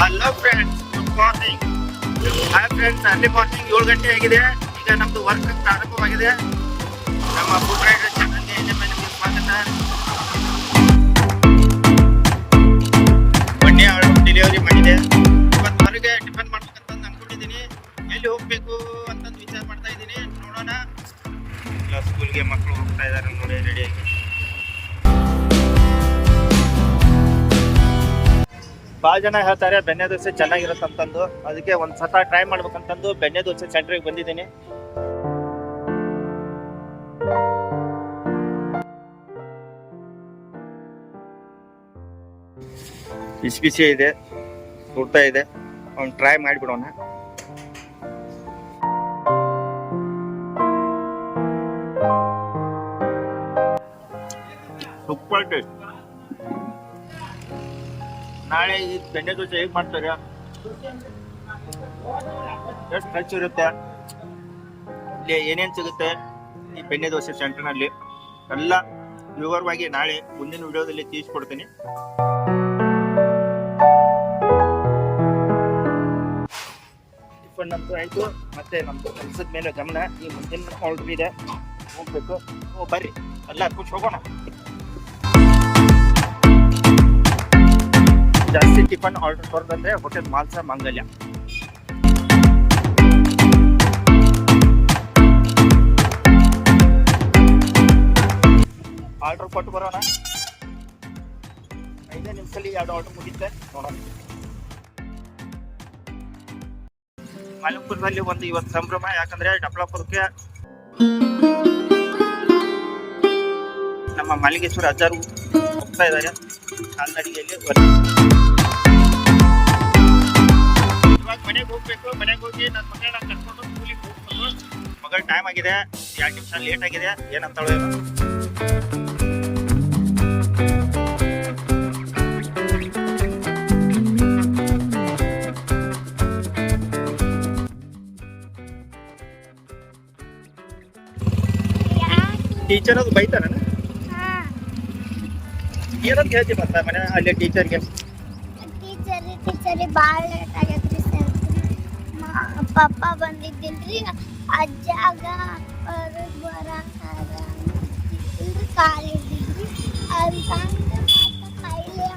Hello friends good morning hi friends early morning ಏಳು ಗಂಟೆ ಆಗಿದೆ. ಈಗ ನಮ್ದು ವರ್ಕ್ ಪ್ರಾರಂಭವಾಗಿದೆ ನಮ್ಮ ಫುಡ್ ರೈಡರ್ ಚಾನಲ್ಗೆ ನಿಮಗೆ ಸ್ವಾಗತ. ಬನ್ನಿ ಅವಳು ಡೆಲಿವರಿ ಮಾಡಿದೆ. ಇವತ್ತು ಹೊರಗೆ ಟಿಫನ್ ಮಾಡ್ಬೇಕಂತ ಅನ್ಕೊಂಡಿದ್ದೀನಿ. ಎಲ್ಲಿ ಹೋಗ್ಬೇಕು ಅಂತಂದು ವಿಚಾರ ಮಾಡ್ತಾ ಇದ್ದೀನಿ. ನೋಡೋಣ. ಇಲ್ಲ ಸ್ಕೂಲ್ಗೆ ಮಕ್ಕಳು ಹೋಗ್ತಾ ಇದ್ದಾರೆ ನೋಡಿ ರೆಡಿಯಾಗಿ ಭಾಳ ಜನ ಹೇಳ್ತಾರೆ, ಬೆಣ್ಣೆ ದೋಸೆ ಚೆನ್ನಾಗಿರುತ್ತಂತಂದು ಅದಕ್ಕೆ ಒಂದು ಸತ ಟ್ರೈ ಮಾಡ್ಬೇಕಂತಂದು ಬೆಣ್ಣೆ ದೋಸೆ ಸೆಂಟ್ರಿಗೆ ಬಂದಿದ್ದೀನಿ. ಬಿಸಿ ಬಿಸಿ ಇದೆ ಸುಡ್ತಾ ಇದೆ. ಒಂದು ಟ್ರೈ ಮಾಡಿಬಿಡೋಣ. Super taste. ನಾಳೆ ಈ ಬೆಣ್ಣೆ ದೋಸೆ ಹೇಗೆ ಮಾಡ್ತಾರೆ? ಎಷ್ಟು ಖರ್ಚು ಇರುತ್ತೆ? ಇಲ್ಲಿ ಏನೇನು ಸಿಗುತ್ತೆ ಈ ಬೆಣ್ಣೆ ದೋಸೆ ಸೆಂಟರ್ನಲ್ಲಿ ಎಲ್ಲ ವಿವರವಾಗಿ ನಾಳೆ ಮುಂದಿನ ವಿಡಿಯೋದಲ್ಲಿ ತಿಳಿಸ್ಕೊಡ್ತೀನಿ. ಟಿಫನ್ ಅಂತೂ ಆಯಿತು, ಮತ್ತೆ ನಮ್ಮದು ಕೆಲಸದ ಮೇಲೆ ಗಮನ, ಈ ಮುಂದಿನ ಆರ್ಡ್ರ್ ಇದೆ. ಹೋಗ್ಬೇಕು. ಓ, ಬರ್ರಿ. ಎಲ್ಲ ಖುಷಿ ಹೋಗೋಣ ಟಿಫನ್ ಆರ್ಡರ್ ಕೊಡೋದಂದ್ರೆ ಹೋಟೆಲ್ ಮಾಲ್ಸ ಮಾಂಗಲ್ಯ. ಆರ್ಡರ್ ಕೊಟ್ಟು ಬರೋಣ. ಐದೇ ನಿಮಿಷದಲ್ಲಿ ಎರಡು ಆರ್ಡರ್ ಮುಗಿತೆ ನೋಡೋಣ. ಮಲಪುರದಲ್ಲಿ ಒಂದು ಇವತ್ತು ಸಂಭ್ರಮ, ಯಾಕಂದ್ರೆ ಡಬ್ಲಾಪುರಕ್ಕೆ ನಮ್ಮ ಮಲ್ಲಿಗೇಶ್ವರ ಅಜ್ಜಾರು ಹೋಗ್ತಾ ಇದ್ದಾರೆ. ಕಾಲ್ನಡಿಗೆಯಲ್ಲಿ ಇವಾಗ ಮನೆಗೆ ಹೋಗ್ಬೇಕು, ಮನೆಗೆ ಹೋಗಿ ನನ್ನ ಮಗಳನ್ನ ಕರ್ಕೊಂಡು ಸ್ಕೂಲಿಗೆ ಹೋಗ್ಬೋದು ಮಗಳ ಟೈಮ್ ಆಗಿದೆ, ಎರಡು ನಿಮಿಷ ಲೇಟ್ ಆಗಿದೆ, ಏನಂತಾಳು ಏನು. ಟೀಚರ್ ಅದು ಬೈತಾನ ಏನಂತ ಹೇಳ್ತಿ ಮತ್ತೆ ಮನೆ ಅಲ್ಲಿ ಟೀಚರ್ಗೆ ಟೀಚರಿ ಟೀಚರಿ ಭಾಳ ಲೇಟ್ ಆಗೈತ್ರಿ ಸರ್ ಪಪ್ಪ ಬಂದಿದ್ದಿಲ್ರಿ ಅಜ್ಜಾಗ ಹೊರಗೆ ಬರಾಕಾರ ಇಲ್ರಿ ಕಾಲ್ ಹಿಡ್ದಿದ್ರಿ ಅಂತಂದು ಮತ್ತೆ ಕೈಲೇ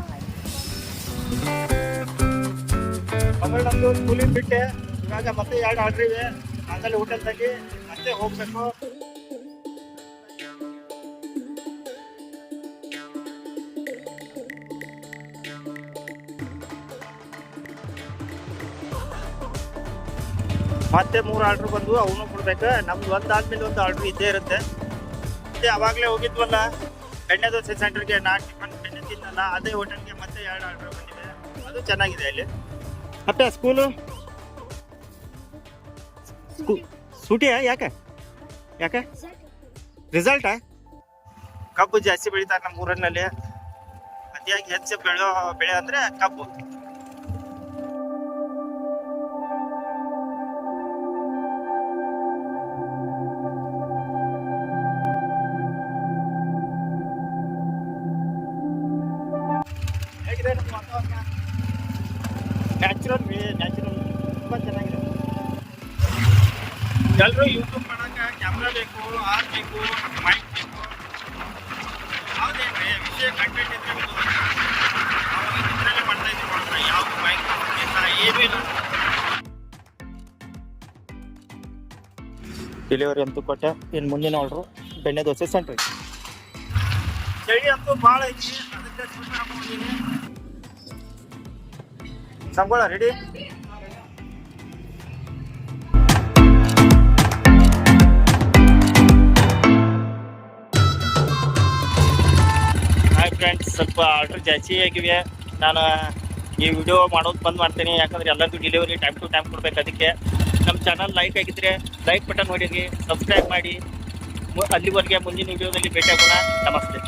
ಮಗಳು ನಮ್ದು ಸ್ಕೂಲಿಗೆ ಬಿಟ್ಟೆ ಇವಾಗ ಮತ್ತೆ ಎರಡು ಆರ್ಡ್ರ್ ಇವೆ ಆಮೇಲೆ ಹೋಟೆಲ್ದಾಗಿ ಮತ್ತೆ ಹೋಗ್ಬೇಕು ಮತ್ತೆ ಮೂರು ಆರ್ಡ್ರ್ ಬಂದು ಅವನು ಕೊಡ್ಬೇಕು. ನಮ್ದು ಒಂದು ಆದ್ಮೇಲೆ ಒಂದು ಆರ್ಡ್ರ್ ಇದ್ದೇ ಇರುತ್ತೆ. ಮತ್ತೆ ಅವಾಗಲೇ ಹೋಗಿದ್ವಲ್ಲ ಬೆಣ್ಣೆ ದೋಸೆ ಸೆಂಟರ್ಗೆ ನಾಲ್ಕು ಟಿಫನ್ ಬೆಣ್ಣೆ ತಿನ್ನಲ್ಲ ಅದೇ ಹೋಟೆಲ್ಗೆ ಮತ್ತೆ ಎರಡು ಆರ್ಡ್ರ್ ಬಂದಿದೆ. ಅದು ಚೆನ್ನಾಗಿದೆ ಇಲ್ಲಿ ಮತ್ತೆ ಸ್ಕೂಲು ಸ್ಕೂ ಸೂಟಿಯಾ ಯಾಕೆ? ಯಾಕೆ? ರಿಸಲ್ಟಾ ಕಬ್ಬು ಜಾಸ್ತಿ ಬೆಳಿತಾರೆ ನಮ್ಮ ಊರಿನಲ್ಲಿ ಅತಿಯಾಗಿ ಹೆಚ್ಚು ಬೆಳೆಯೋ ಬೆಳೆ ಅಂದರೆ ಕಬ್ಬು. ಹೇಗಿದೆ ನಮ್ಮ ವಾತಾವರಣ ನ್ಯಾಚುರಲ್ ನ್ಯಾಚುರಲ್ ತುಂಬ ಚೆನ್ನಾಗಿದೆ. ಎಲ್ಲರೂ ಯೂಟ್ಯೂಬ್ ಮಾಡೋಕೆ ಕ್ಯಾಮ್ರಾ ಬೇಕು ಆರ್ ಬೇಕು ಮೈಕ್ ಬೇಕು. ಯಾವುದೇನ್ರಿ ವಿಷಯ ಕಂಟೆಂಟ್ ಇದ್ರೆ ಇದರಲ್ಲೇ ಮಾಡ್ತಾ ಇದ್ದೀವಿ ನೋಡಿದ್ರೆ ಯಾವ ಮೈಕ್ ಏನೂ ಇಲ್ಲ. ಡೆಲಿವರಿ ಅಂತೂ ಕೊಟ್ಟೆ ಇನ್ನು ಮುಂದಿನ ಆರ್ಡ್ರು ಬೆಣ್ಣೆ ದೋಸೆ ಸೆಂಟ್ರಿ ಚಳಿ ಅಂತೂ ಭಾಳ ಐತಿ ಅದಕ್ಕೆ ಸಂಬಳ ರೆಡಿ ಹಾಯ್ ಫ್ರೆಂಡ್ಸ್ ಸ್ವಲ್ಪ ಆರ್ಡರ್ ಜಾಸ್ತಿ ಆಗಿವೆ. ನಾನು ಈ ವಿಡಿಯೋ ಮಾಡೋದು ಬಂದ್ ಮಾಡ್ತೀನಿ. ಯಾಕಂದ್ರೆ ಎಲ್ಲರಿಗೂ ಡೆಲಿವರಿ ಟೈಮ್ ಟು ಟೈಮ್ ಕೊಡ್ಬೇಕು ಅದಕ್ಕೆ. ನಮ್ಮ ಚಾನಲ್ ಲೈಕ್ ಆಗಿದ್ರೆ ಲೈಕ್ ಬಟನ್ ಹೊಡೀರಿ ಸಬ್ಸ್ಕ್ರೈಬ್ ಮಾಡಿ. ಅಲ್ಲಿವರೆಗೆ ಮುಂದಿನ ವಿಡಿಯೋದಲ್ಲಿ ಭೇಟಿಯಾಗೋಣ. ನಮಸ್ತೆ.